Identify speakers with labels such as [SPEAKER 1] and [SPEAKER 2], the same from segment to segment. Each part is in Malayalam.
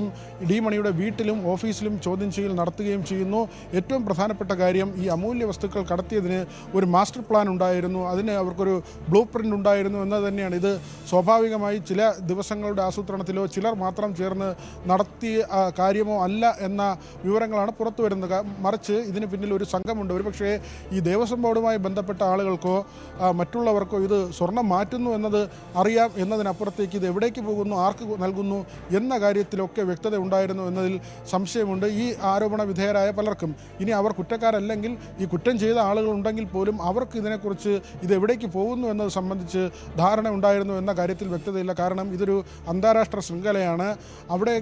[SPEAKER 1] മണിയുടെയും ഡി മണിയുടെ വീട്ടിലും ഓഫീസിലും ചോദ്യം ചെയ്യൽ നടത്തുകയും ചെയ്യുന്നു. ഏറ്റവും പ്രധാനപ്പെട്ട കാര്യം ഈ അമൂല്യ വസ്തുക്കൾ കടത്തിയതിന് ഒരു മാസ്റ്റർ പ്ലാൻ ഉണ്ടായിരുന്നു. അതിന് അവർക്കൊരു ബ്ലൂ പ്രിന്റ് ഉണ്ടായിരുന്നു എന്നത് തന്നെയാണ്. ഇത് സ്വാഭാവികമായി ചില ദിവസങ്ങളുടെ ആസൂത്രണത്തിലോ ചിലർ മാത്രം ചേർന്ന് നടത്തിയ കാര്യമോ അല്ല എന്ന വിവരങ്ങളാണ് പുറത്തു വരുന്നത്. മറിച്ച് ഇതിന് പിന്നിൽ ഒരു സംഘമുണ്ട്. ഒരുപക്ഷേ ഈ ദേവസ്വം ബോർഡുമായി ബന്ധപ്പെട്ട ആളുകൾക്കോ മറ്റുള്ളവർക്കോ ഇത് സ്വർണം മാറ്റുന്നു എന്നത് അറിയാം. എന്നതിനപ്പുറത്തേക്ക് ഇത് എവിടേക്ക് പോകുന്നു ആർക്ക് നൽകുന്നു എന്ന കാര്യത്തിലൊക്കെ വ്യക്തത ഉണ്ടായിരുന്നു എന്നതിൽ സംശയമുണ്ട്. ഈ ആരോപണ വിധേയരായ പലർക്കും. ഇനി അവർ കുറ്റക്കാരല്ലെങ്കിൽ ഈ കുറ്റം ചെയ്ത ആളുകൾ ഉണ്ടെങ്കിൽ പോലും അവർക്ക് ഇതിനെക്കുറിച്ച് ഇത് എവിടേക്ക് പോകുന്നു എന്നത് സംബന്ധിച്ച് ധാരണ ഉണ്ടായിരുന്നു എന്ന കാര്യത്തിൽ വ്യക്തതയില്ല. കാരണം ഇതൊരു അന്താരാഷ്ട്ര ശൃംഖലയാണ്. അവിടെ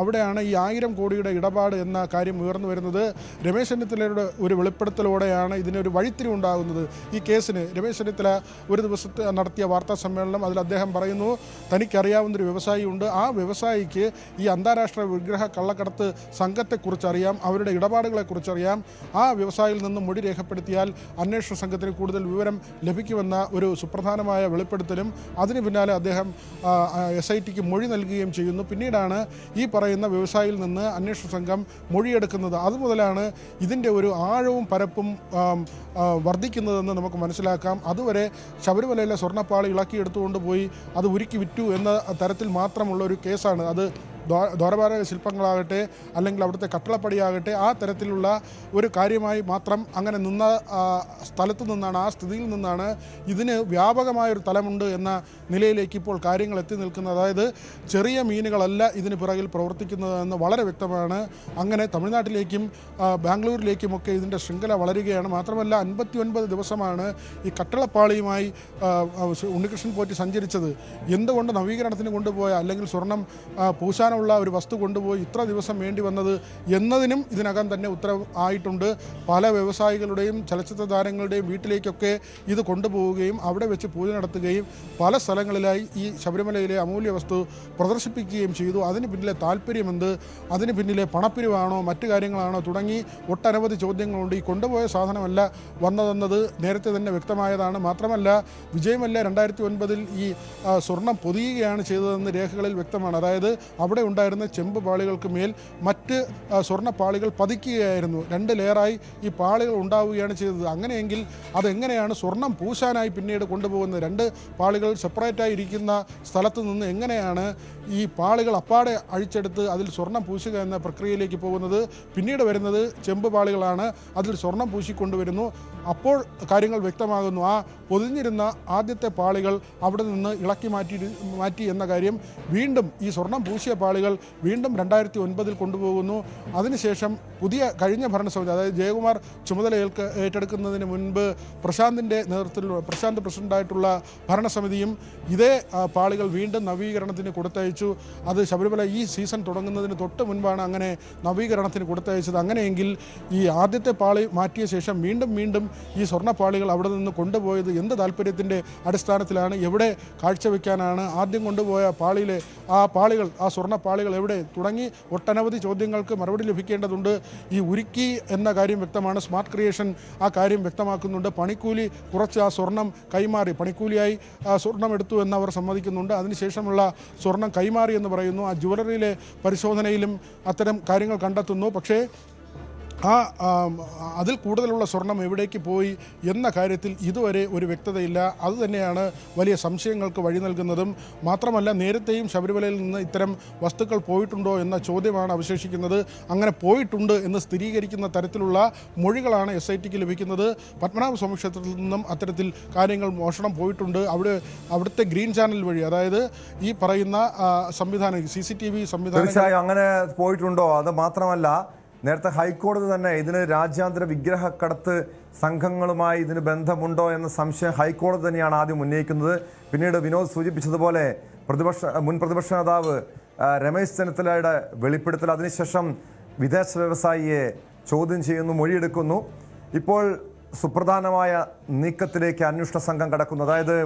[SPEAKER 1] അവിടെയാണ് ഈ ആയിരം കോടിയുടെ ഇടപാട് എന്ന കാര്യം ഉയർന്നു വരുന്നത്. രമേശ് ചെന്നിത്തലയുടെ ഒരു വെളിപ്പെടുത്തലോടെയാണ് ഇതിനൊരു വഴിത്തിരിവ് ഉണ്ടാകുന്നത്. ഈ കേസിന് രമേശ് ചെന്നിത്തല ഒരു ദിവസത്തെ നടത്തിയ വാർത്താ സമ്മേളനം അതിൽ അദ്ദേഹം പറയുന്നു തനിക്കറിയാവുന്നൊരു വ്യവസായിയുണ്ട്. ആ വ്യവസായിക്ക് ഈ അന്താരാഷ്ട്ര വിഗ്രഹ കള്ളക്കടത്ത് സംഘത്തെക്കുറിച്ചറിയാം അവരുടെ ഇടപാടുകളെക്കുറിച്ചറിയാം. ആ വ്യവസായിയിൽ നിന്നും മൊഴി രേഖപ്പെടുത്തിയാൽ അന്വേഷണ സംഘത്തിന് കൂടുതൽ വിവരം ലഭിക്കുമെന്ന ഒരു സുപ്രധാനമായ വെളിപ്പെടുത്തലും അതിന് പിന്നാലെ അദ്ദേഹം എസ് ഐ ടിക്ക് മൊഴി നൽകുകയും ചെയ്യുന്നു. പിന്നീടാണ് ഈ പറയുന്ന വ്യവസായിയിൽ നിന്ന് അന്വേഷണ സംഘം മൊഴിയെടുക്കുന്നത്. അതുമുതലാണ് ഇതിന്റെ ഒരു ആഴവും പരപ്പും വർദ്ധിക്കുന്നതെന്ന് നമുക്ക് മനസ്സിലാക്കാം. അതുവരെ ശബരിമലയിലെ സ്വർണപ്പാളി ഇളക്കിയെടുത്തുകൊണ്ട് പോയി അത് ഉരുക്കി വിറ്റു എന്ന തരത്തിൽ മാത്രമുള്ള ഒരു കേസാണ് അത് ദ്വാരപാലക ശില്പങ്ങളാകട്ടെ അല്ലെങ്കിൽ അവിടുത്തെ കട്ടളപ്പടിയാകട്ടെ ആ തരത്തിലുള്ള ഒരു കാര്യമായി മാത്രം അങ്ങനെ നിന്ന സ്ഥലത്ത് നിന്നാണ് ആ സ്ഥിതിയിൽ നിന്നാണ് ഇതിന് വ്യാപകമായൊരു തലമുണ്ട് എന്ന നിലയിലേക്ക് ഇപ്പോൾ കാര്യങ്ങൾ എത്തി നിൽക്കുന്നത്. അതായത് ചെറിയ മീനുകളല്ല ഇതിന് പിറകിൽ പ്രവർത്തിക്കുന്നതെന്ന് വളരെ വ്യക്തമാണ്. അങ്ങനെ തമിഴ്നാട്ടിലേക്കും ബാംഗ്ലൂരിലേക്കുമൊക്കെ ഇതിന്റെ ശൃംഖല വളരുകയാണ്. മാത്രമല്ല അൻപത്തി ഒൻപത് ദിവസമാണ് ഈ കട്ടളപ്പാളിയുമായി ഉണ്ണികൃഷ്ണൻ പോറ്റി സഞ്ചരിച്ചത്. എന്തുകൊണ്ട് നവീകരണത്തിന് കൊണ്ടുപോയ അല്ലെങ്കിൽ സ്വർണം ആ, പൂശാനുള്ള ഒരു വസ്തു കൊണ്ടുപോയി ഇത്ര ദിവസം വേണ്ടി വന്നത് എന്നതിനും ഇതിനകം തന്നെ ഉത്തരം ആയിട്ടുണ്ട്. പല വ്യവസായികളുടെയും ചലച്ചിത്ര താരങ്ങളുടെയും വീട്ടിലേക്കൊക്കെ ഇത് കൊണ്ടുപോവുകയും അവിടെ വെച്ച് പൂജ നടത്തുകയും പല സ്ഥലങ്ങളിലായി ഈ ശബരിമലയിലെ അമൂല്യ വസ്തു പ്രദർശിപ്പിക്കുകയും ചെയ്തു. അതിന് പിന്നിലെ താല്പര്യമെന്ത്? അതിന് പിന്നിലെ പണപ്പിരിവാണോ? മറ്റു കാര്യങ്ങളാണോ? തുടങ്ങി ഒട്ടനവധി ചോദ്യങ്ങളുണ്ട്. ഈ കൊണ്ടുപോയ സാധനമല്ല വന്നതെന്നത് നേരത്തെ തന്നെ വ്യക്തമായതാണ്. മാത്രമല്ല വിജയമല്ല രണ്ടായിരത്തി ഒൻപതിൽ ഈ സ്വർണം പൊതിയുകയാണ് ചെയ്തതെന്ന് രേഖകളിൽ വ്യക്തമാണ്. അതായത് അവിടെ ഉണ്ടായിരുന്ന ചെമ്പ് പാളികൾക്ക് മേൽ മറ്റ് സ്വർണ പാളികൾ പതിക്കുകയായിരുന്നു. രണ്ട് ലെയറായി ഈ പാളികൾ ഉണ്ടാവുകയാണ് ചെയ്തത്. അങ്ങനെയെങ്കിൽ അതെങ്ങനെയാണ് സ്വർണം പൂശാനായി പിന്നീട് കൊണ്ടുപോകുന്നത്? രണ്ട് പാളികൾ സെപ്പറേറ്റായി ഇരിക്കുന്ന സ്ഥലത്ത് നിന്ന് എങ്ങനെയാണ് ഈ പാളികൾ അപ്പാടെ അഴിച്ചെടുത്ത് അതിൽ സ്വർണം പൂശുക എന്ന പ്രക്രിയയിലേക്ക് പോകുന്നത്? പിന്നീട് വരുന്നത് ചെമ്പ് പാളികളാണ്. അതിൽ സ്വർണം പൂശിക്കൊണ്ടുവരുന്നു. അപ്പോൾ കാര്യങ്ങൾ വ്യക്തമാകുന്നു. ആ പൊതിഞ്ഞിരുന്ന ആദ്യത്തെ പാളികൾ അവിടെ നിന്ന് ഇളക്കി മാറ്റി മാറ്റി എന്ന കാര്യം വീണ്ടും ഈ സ്വർണം പൂശിയ പാളികൾ വീണ്ടും രണ്ടായിരത്തി ഒൻപതിൽ കൊണ്ടുപോകുന്നു. അതിനുശേഷം പുതിയ കഴിഞ്ഞ ഭരണസമിതി അതായത് ജയകുമാർ ചുമതല ഏറ്റെടുക്കുന്നതിന് മുൻപ് പ്രശാന്തിന്റെ നേതൃത്വത്തിൽ പ്രശാന്ത് പ്രസിഡന്റായിട്ടുള്ള ഭരണസമിതിയും ഇതേ പാളികൾ വീണ്ടും നവീകരണത്തിന് കൊടുത്തയച്ചു. അത് ശബരിമല ഈ സീസൺ തുടങ്ങുന്നതിന് തൊട്ട് മുൻപാണ് അങ്ങനെ നവീകരണത്തിന് കൊടുത്തയച്ചത്. അങ്ങനെയെങ്കിൽ ഈ ആദ്യത്തെ പാളി മാറ്റിയ ശേഷം വീണ്ടും വീണ്ടും ഈ സ്വർണ പാളികൾ അവിടെ നിന്ന് കൊണ്ടുപോയത് എന്ത് താല്പര്യത്തിന്റെ അടിസ്ഥാനത്തിലാണ് എവിടെ കാഴ്ചവെക്കാനാണ് ആദ്യം കൊണ്ടുപോയ പാളിയിലെ ആ പാളികൾ ആ സ്വർണ പാളികൾ എവിടെ തുടങ്ങി? ഒട്ടനവധി ചോദ്യങ്ങൾക്ക് മറുപടി ലഭിക്കേണ്ടതുണ്ട്. ഈ ഉരുക്കി എന്ന കാര്യം വ്യക്തമാണ്. സ്മാർട്ട് ക്രിയേഷൻ ആ കാര്യം വ്യക്തമാക്കുന്നുണ്ട്. പണിക്കൂലി കുറച്ച് ആ സ്വർണം കൈമാറി പണിക്കൂലിയായി ആ സ്വർണം എടുത്തു എന്ന് അവർ സമ്മതിക്കുന്നുണ്ട്. അതിനുശേഷമുള്ള സ്വർണം കൈമാറി എന്ന് പറയുന്നു. ആ ജുവലറിയിലെ പരിശോധനയിലും അത്തരം കാര്യങ്ങൾ കണ്ടെത്തുന്നു. പക്ഷേ ആ അതിൽ കൂടുതലുള്ള സ്വർണം എവിടേക്ക് പോയി എന്ന കാര്യത്തിൽ ഇതുവരെ ഒരു വ്യക്തതയില്ല. അതുതന്നെയാണ് വലിയ സംശയങ്ങൾക്ക് വഴി നൽകുന്നതും. മാത്രമല്ല നേരത്തെയും ശബരിമലയിൽ നിന്ന് ഇത്തരം വസ്തുക്കൾ പോയിട്ടുണ്ടോ എന്ന ചോദ്യമാണ് അവശേഷിക്കുന്നത്. അങ്ങനെ പോയിട്ടുണ്ട് എന്ന് സ്ഥിരീകരിക്കുന്ന തരത്തിലുള്ള മൊഴികളാണ് എസ് ഐ ടിക്ക് ലഭിക്കുന്നത്. പത്മനാഭ സ്വാമി ക്ഷേത്രത്തിൽ നിന്നും അത്തരത്തിൽ കാര്യങ്ങൾ മോഷണം പോയിട്ടുണ്ട്. അവിടെ അവിടുത്തെ ഗ്രീൻ ചാനൽ വഴി അതായത് ഈ പറയുന്ന സംവിധാനം സി സി ടി വി സംവിധാനം
[SPEAKER 2] അങ്ങനെ പോയിട്ടുണ്ടോ? അത് മാത്രമല്ല നേരത്തെ ഹൈക്കോടതി തന്നെ ഇതിന് രാജ്യാന്തര വിഗ്രഹക്കടത്ത് സംഘങ്ങളുമായി ഇതിന് ബന്ധമുണ്ടോ എന്ന സംശയം ഹൈക്കോടതി തന്നെയാണ് ആദ്യം ഉന്നയിക്കുന്നത്. പിന്നീട് വിനോദ് സൂചിപ്പിച്ചതുപോലെ പ്രതിപക്ഷ മുൻ പ്രതിപക്ഷ നേതാവ് രമേശ് ചെന്നിത്തലയുടെ വെളിപ്പെടുത്തൽ. അതിനുശേഷം വിദേശ വ്യവസായിയെ ചോദ്യം ചെയ്യുന്നു മൊഴിയെടുക്കുന്നു. ഇപ്പോൾ സുപ്രധാനമായ നീക്കത്തിലേക്ക് അന്വേഷണ സംഘം കടക്കുന്നു. അതായത്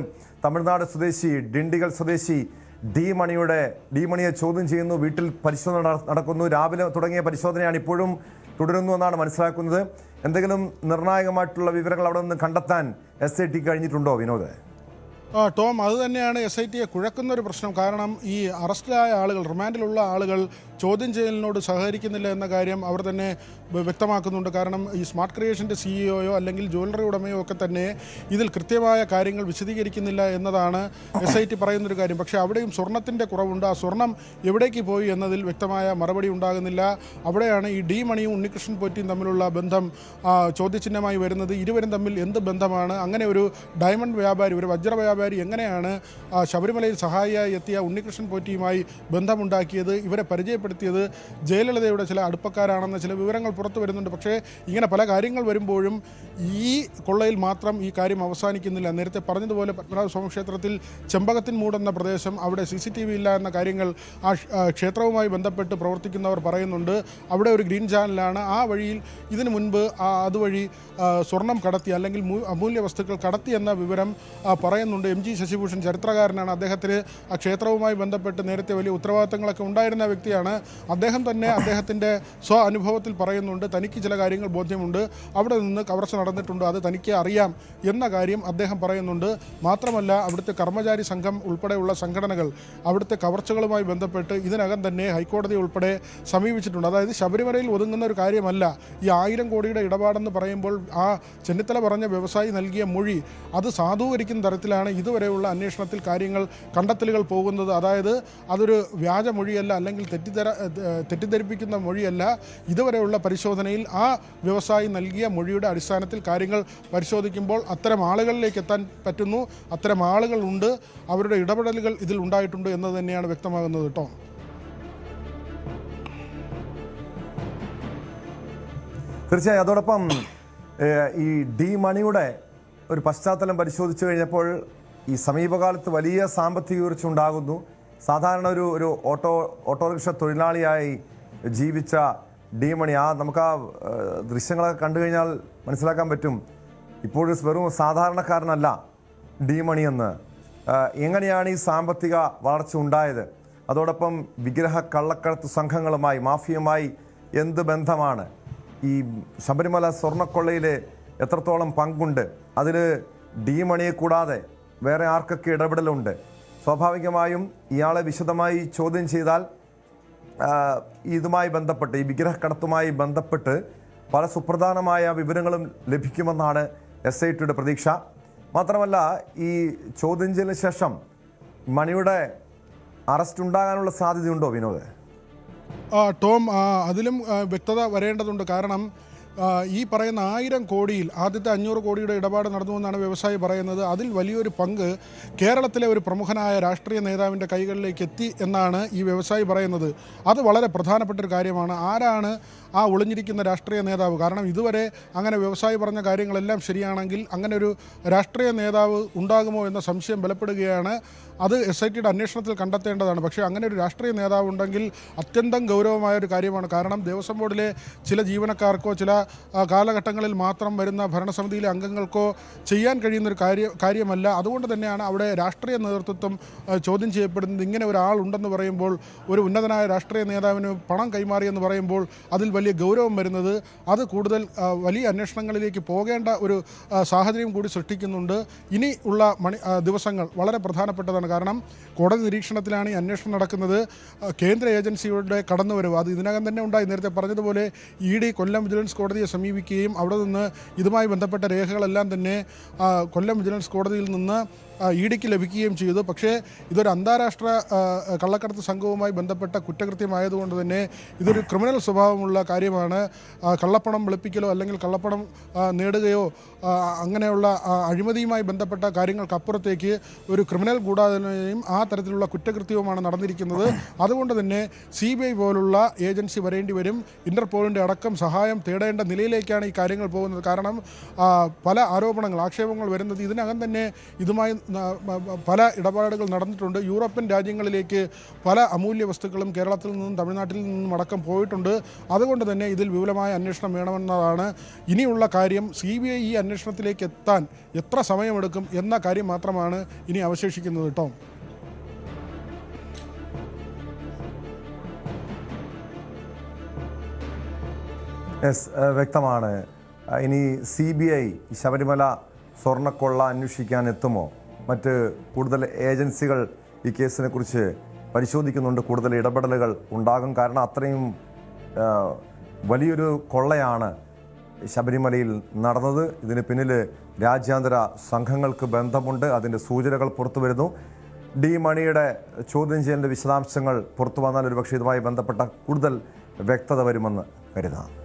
[SPEAKER 2] തമിഴ്നാട് സ്വദേശി ഡിണ്ടിഗൽ സ്വദേശി ഡി മണിയുടെ ഡി മണിയെ ചോദ്യം ചെയ്യുന്നു വീട്ടിൽ പരിശോധന നട- നടക്കുന്നു. രാവിലെ തുടങ്ങിയ പരിശോധനയാണ് ഇപ്പോഴും തുടരുന്നു എന്നാണ് മനസ്സിലാക്കുന്നത്. എന്തെങ്കിലും നിർണായകമായിട്ടുള്ള വിവരങ്ങൾ അവിടെ നിന്ന് കണ്ടെത്താൻ എസ് ഐ ടി കഴിഞ്ഞിട്ടുണ്ടോ വിനോദ്?
[SPEAKER 1] ടോം അത് തന്നെയാണ് എസ് ഐ ടിയെ കുഴക്കുന്ന ഒരു പ്രശ്നം. കാരണം ഈ അറസ്റ്റിലായ ആളുകൾ റിമാൻഡിലുള്ള ആളുകൾ ചോദ്യം ചെയ്യലിനോട് സഹകരിക്കുന്നില്ല എന്ന കാര്യം അവർ തന്നെ വ്യക്തമാക്കുന്നുണ്ട്. കാരണം ഈ സ്മാർട്ട് ക്രിയേഷന്റെ സിഇഒയോ അല്ലെങ്കിൽ ജ്വല്ലറി ഉടമയോ ഒക്കെ തന്നെ ഇതിൽ കൃത്യമായ കാര്യങ്ങൾ വിശദീകരിക്കുന്നില്ല എന്നതാണ് എസ് ഐ ടി പറയുന്നൊരു കാര്യം. പക്ഷേ അവിടെയും സ്വർണത്തിന്റെ കുറവുണ്ട്. ആ സ്വർണം എവിടേക്ക് പോയി എന്നതിൽ വ്യക്തമായ മറുപടി ഉണ്ടാകുന്നില്ല. അവിടെയാണ് ഈ ഡി മണിയും ഉണ്ണികൃഷ്ണൻ പോറ്റിയും തമ്മിലുള്ള ബന്ധം ചോദ്യചിഹ്നമായി വരുന്നത്. ഇരുവരും തമ്മിൽ എന്ത് ബന്ധമാണ്? അങ്ങനെ ഒരു ഡയമണ്ട് വ്യാപാരി ഒരു വജ്ര വ്യാപാരി എങ്ങനെയാണ് ശബരിമലയിൽ സഹായിയായി എത്തിയ ഉണ്ണികൃഷ്ണൻ പോറ്റിയുമായി ബന്ധമുണ്ടാക്കിയത് ഇവരെ പരിചയപ്പെടുത്തിയത് ജയലളിതയുടെ ചില അടുപ്പക്കാരാണെന്ന ചില വിവരങ്ങൾ പുറത്തു വരുന്നുണ്ട്. പക്ഷേ ഇങ്ങനെ പല കാര്യങ്ങൾ വരുമ്പോഴും ഈ കൊള്ളയിൽ മാത്രം ഈ കാര്യം അവസാനിക്കുന്നില്ല. നേരത്തെ പറഞ്ഞതുപോലെ പത്മനാഭ സ്വാമി ക്ഷേത്രത്തിൽ ചെമ്പകത്തിൻ മൂടെന്ന പ്രദേശം അവിടെ സി സി ടി വി ഇല്ല എന്ന കാര്യങ്ങൾ ആ ക്ഷേത്രവുമായി ബന്ധപ്പെട്ട് പ്രവർത്തിക്കുന്നവർ പറയുന്നുണ്ട്. അവിടെ ഒരു ഗ്രീൻ ചാനലാണ്. ആ വഴിയിൽ ഇതിനു മുൻപ് അതുവഴി സ്വർണം കടത്തി അല്ലെങ്കിൽ അമൂല്യ വസ്തുക്കൾ കടത്തി എന്ന വിവരം പറയുന്നുണ്ട്. എം ജി ശശിഭൂഷൺ ചരിത്രകാരനാണ്. അദ്ദേഹത്തിന് ആ ക്ഷേത്രവുമായി ബന്ധപ്പെട്ട് നേരത്തെ വലിയ ഉത്തരവാദിത്തങ്ങളൊക്കെ ഉണ്ടായിരുന്ന വ്യക്തിയാണ്. അദ്ദേഹം തന്നെ അദ്ദേഹത്തിന്റെ സ്വ അനുഭവത്തിൽ പറയുന്നുണ്ട് തനിക്ക് ചില കാര്യങ്ങൾ ബോധ്യമുണ്ട്. അവിടെ നിന്ന് കവർച്ച നടന്നിട്ടുണ്ട്. അത് തനിക്ക് അറിയാം എന്ന കാര്യം അദ്ദേഹം പറയുന്നുണ്ട്. മാത്രമല്ല അവിടുത്തെ കർമ്മചാരി സംഘം ഉൾപ്പെടെയുള്ള സംഘടനകൾ അവിടുത്തെ കവർച്ചകളുമായി ബന്ധപ്പെട്ട് ഇതിനകം തന്നെ ഹൈക്കോടതി ഉൾപ്പെടെ സമീപിച്ചിട്ടുണ്ട്. അതായത് ശബരിമലയിൽ ഒതുങ്ങുന്ന ഒരു കാര്യമല്ല. ഈ ആയിരം കോടിയുടെ ഇടപാടെന്ന് പറയുമ്പോൾ ആ ചെന്നിത്തല പറഞ്ഞ വ്യവസായി നൽകിയ മൊഴി അത് സാധൂകരിക്കുന്ന തരത്തിലാണ് ഇതുവരെയുള്ള അന്വേഷണത്തിൽ കാര്യങ്ങൾ കണ്ടെത്തലുകൾ പോകുന്നത് അതായത് അതൊരു വ്യാജ മൊഴിയല്ല അല്ലെങ്കിൽ തെറ്റിദ്ധര തെറ്റിദ്ധരിപ്പിക്കുന്ന മൊഴിയല്ല ഇതുവരെയുള്ള പരിശോധനയിൽ ആ വ്യവസായി നൽകിയ മൊഴിയുടെ അടിസ്ഥാനത്തിൽ കാര്യങ്ങൾ പരിശോധിക്കുമ്പോൾ അത്തരം ആളുകളിലേക്ക് എത്താൻ പറ്റുന്നു അത്തരം ആളുകളുണ്ട് അവരുടെ ഇടപെടലുകൾ ഇതിൽ ഉണ്ടായിട്ടുണ്ട് എന്ന് തന്നെയാണ് വ്യക്തമാകുന്നത് കേട്ടോ.
[SPEAKER 2] തീർച്ചയായും അതോടൊപ്പം ഈ ഡി മണിയുടെ ഒരു പശ്ചാത്തലം പരിശോധിച്ചു കഴിഞ്ഞപ്പോൾ ഈ സമീപകാലത്ത് വലിയ സാമ്പത്തിക ഉയർച്ച ഉണ്ടാകുന്നു സാധാരണ ഒരു ഒരു ഓട്ടോ ഓട്ടോറിക്ഷ തൊഴിലാളിയായി ജീവിച്ച ഡിമണി ആ നമുക്ക് ആ ദൃശ്യങ്ങളൊക്കെ കണ്ടു കഴിഞ്ഞാൽ മനസ്സിലാക്കാൻ പറ്റും. ഇപ്പോഴും വെറും സാധാരണക്കാരനല്ല ഡിമണി എന്ന്. എങ്ങനെയാണ് ഈ സാമ്പത്തിക വളർച്ച ഉണ്ടായത്? അതോടൊപ്പം വിഗ്രഹ കള്ളക്കടത്ത് സംഘങ്ങളുമായി മാഫിയുമായി എന്ത് ബന്ധമാണ്? ഈ ശബരിമല സ്വർണക്കൊള്ളയിൽ എത്രത്തോളം പങ്കുണ്ട്? അതിൽ ഡിമണിയെ കൂടാതെ വേറെ ആർക്കൊക്കെ ഇടപെടലുണ്ട്? സ്വാഭാവികമായും ഇയാളെ വിശദമായി ചോദ്യം ചെയ്താൽ ഇതുമായി ബന്ധപ്പെട്ട് ഈ വിഗ്രഹക്കടത്തുമായി ബന്ധപ്പെട്ട് പല സുപ്രധാനമായ വിവരങ്ങളും ലഭിക്കുമെന്നാണ് എസ് ഐ ടിയുടെ പ്രതീക്ഷ. മാത്രമല്ല ഈ ചോദ്യം ചെയ്യലിന് ശേഷം മണിയുടെ അറസ്റ്റ് ഉണ്ടാകാനുള്ള സാധ്യതയുണ്ടോ വിനോദ്?
[SPEAKER 1] ടോം അതിലും വ്യക്തത വരേണ്ടതുണ്ട്. കാരണം ഈ പറയുന്ന ആയിരം കോടിയിൽ ആദ്യത്തെ അഞ്ഞൂറ് കോടിയുടെ ഇടപാട് നടന്നുവെന്നാണ് വ്യവസായി പറയുന്നത്. അതിൽ വലിയൊരു പങ്ക് കേരളത്തിലെ ഒരു പ്രമുഖനായ രാഷ്ട്രീയ നേതാവിന്റെ കൈകളിലേക്ക് എത്തി എന്നാണ് ഈ വ്യവസായി പറയുന്നത്. അത് വളരെ പ്രധാനപ്പെട്ട ഒരു കാര്യമാണ്. ആരാണ് ആ ഒളിഞ്ഞിരിക്കുന്ന രാഷ്ട്രീയ നേതാവ്? കാരണം ഇതുവരെ അങ്ങനെ വ്യവസായി പറഞ്ഞ കാര്യങ്ങളെല്ലാം ശരിയാണെങ്കിൽ അങ്ങനെ ഒരു രാഷ്ട്രീയ നേതാവ് ഉണ്ടാകുമോ എന്ന സംശയം ബലപ്പെടുകയാണ്. അത് എസ് ഐ ടിയുടെ അന്വേഷണത്തിൽ കണ്ടെത്തേണ്ടതാണ്. പക്ഷേ അങ്ങനെ ഒരു രാഷ്ട്രീയ നേതാവ് ഉണ്ടെങ്കിൽ അത്യന്തം ഗൗരവമായ ഒരു കാര്യമാണ്. കാരണം ദേവസ്വം ബോർഡിലെ ചില ജീവനക്കാർക്കോ ചില കാലഘട്ടങ്ങളിൽ മാത്രം വരുന്ന ഭരണസമിതിയിലെ അംഗങ്ങൾക്കോ ചെയ്യാൻ കഴിയുന്ന ഒരു കാര്യ കാര്യമല്ല. അതുകൊണ്ട് തന്നെയാണ് അവിടെ രാഷ്ട്രീയ നേതൃത്വം ചോദ്യം ചെയ്യപ്പെടുന്നത്. ഇങ്ങനെ ഒരാളുണ്ടെന്ന് പറയുമ്പോൾ ഒരു ഉന്നതനായ രാഷ്ട്രീയ നേതാവിന് പണം കൈമാറിയെന്ന് പറയുമ്പോൾ അതിൽ വലിയ ഗൗരവം വരുന്നത് അത് കൂടുതൽ വലിയ അന്വേഷണങ്ങളിലേക്ക് പോകേണ്ട ഒരു സാഹചര്യം കൂടി സൃഷ്ടിക്കുന്നുണ്ട്. ഇനി ഉള്ള മണി ദിവസങ്ങൾ വളരെ പ്രധാനപ്പെട്ടതാണ്. കാരണം കോടതി നിരീക്ഷണത്തിലാണ് ഈ അന്വേഷണം നടക്കുന്നത്. കേന്ദ്ര ഏജൻസിയുടെ കടന്നുവരവ്. അത് ഇതിനകം തന്നെ ഉണ്ടായി. നേരത്തെ പറഞ്ഞതുപോലെ ഇ ഡി കൊല്ലം വിജിലൻസ് കോടതിയെ സമീപിക്കുകയും അവിടെ നിന്ന് ഇതുമായി ബന്ധപ്പെട്ട രേഖകളെല്ലാം തന്നെ കൊല്ലം വിജിലൻസ് കോടതിയിൽ നിന്ന് ഇ ഡിക്ക് ലഭിക്കുകയും ചെയ്തു. പക്ഷേ ഇതൊരു അന്താരാഷ്ട്ര കള്ളക്കടത്ത് സംഘവുമായി ബന്ധപ്പെട്ട കുറ്റകൃത്യമായതുകൊണ്ട് തന്നെ ഇതൊരു ക്രിമിനൽ സ്വഭാവമുള്ള കാര്യമാണ്. കള്ളപ്പണം വെളുപ്പിക്കലോ അല്ലെങ്കിൽ കള്ളപ്പണം നേടുകയോ അങ്ങനെയുള്ള അഴിമതിയുമായി ബന്ധപ്പെട്ട കാര്യങ്ങൾക്കപ്പുറത്തേക്ക് ഒരു ക്രിമിനൽ ഗൂഢാലോചനയും ആ തരത്തിലുള്ള കുറ്റകൃത്യവുമാണ് നടന്നിരിക്കുന്നത്. അതുകൊണ്ട് തന്നെ സി ബി ഐ പോലുള്ള ഏജൻസി വരേണ്ടി വരും. ഇന്റർപോളിന്റെ അടക്കം സഹായം തേടേണ്ട നിലയിലേക്കാണ് ഈ കാര്യങ്ങൾ പോകുന്നത്. കാരണം പല ആരോപണങ്ങൾ ആക്ഷേപങ്ങൾ വരുന്നത് ഇതിനകം തന്നെ ഇതുമായി പല ഇടപാടുകൾ നടന്നിട്ടുണ്ട്. യൂറോപ്യൻ രാജ്യങ്ങളിലേക്ക് പല അമൂല്യ വസ്തുക്കളും കേരളത്തിൽ നിന്നും തമിഴ്നാട്ടിൽ നിന്നും അടക്കം പോയിട്ടുണ്ട്. അതുകൊണ്ട് തന്നെ ഇതിൽ വിപുലമായ അന്വേഷണം വേണമെന്നതാണ്. ഇനിയുള്ള കാര്യം സി ബി ഐ ഈ അന്വേഷണത്തിലേക്ക് എത്താൻ എത്ര സമയമെടുക്കും എന്ന കാര്യം മാത്രമാണ് ഇനി അവശേഷിക്കുന്നത് കേട്ടോ
[SPEAKER 2] യെസ് ഏഹ് വ്യക്തമാണ്. ആ, ഇനി സി ബി ഐ ശബരിമല സ്വർണക്കൊള്ള അന്വേഷിക്കാൻ എത്തുമോ മറ്റ് കൂടുതൽ ഏജൻസികൾ ഈ കേസിനെ കുറിച്ച് പരിശോധിക്കുന്നുണ്ട്. കൂടുതൽ ഇടപെടലുകൾ ഉണ്ടാകും. കാരണം അത്രയും ആ, വലിയൊരു കൊള്ളയാണ് ശബരിമലയിൽ നടന്നത്. ഇതിന് പിന്നിൽ രാജ്യാന്തര സംഘങ്ങൾക്ക് ബന്ധമുണ്ട്. അതിന്റെ സൂചനകൾ പുറത്തു വരുന്നു. ഡി മണിയുടെ ചോദ്യം ചെയ്യലിന്റെ വിശദാംശങ്ങൾ പുറത്തു വന്നാൽ ഒരുപക്ഷെ ഇതുമായി ബന്ധപ്പെട്ട കൂടുതൽ വ്യക്തത വരുമെന്ന് കരുതാം.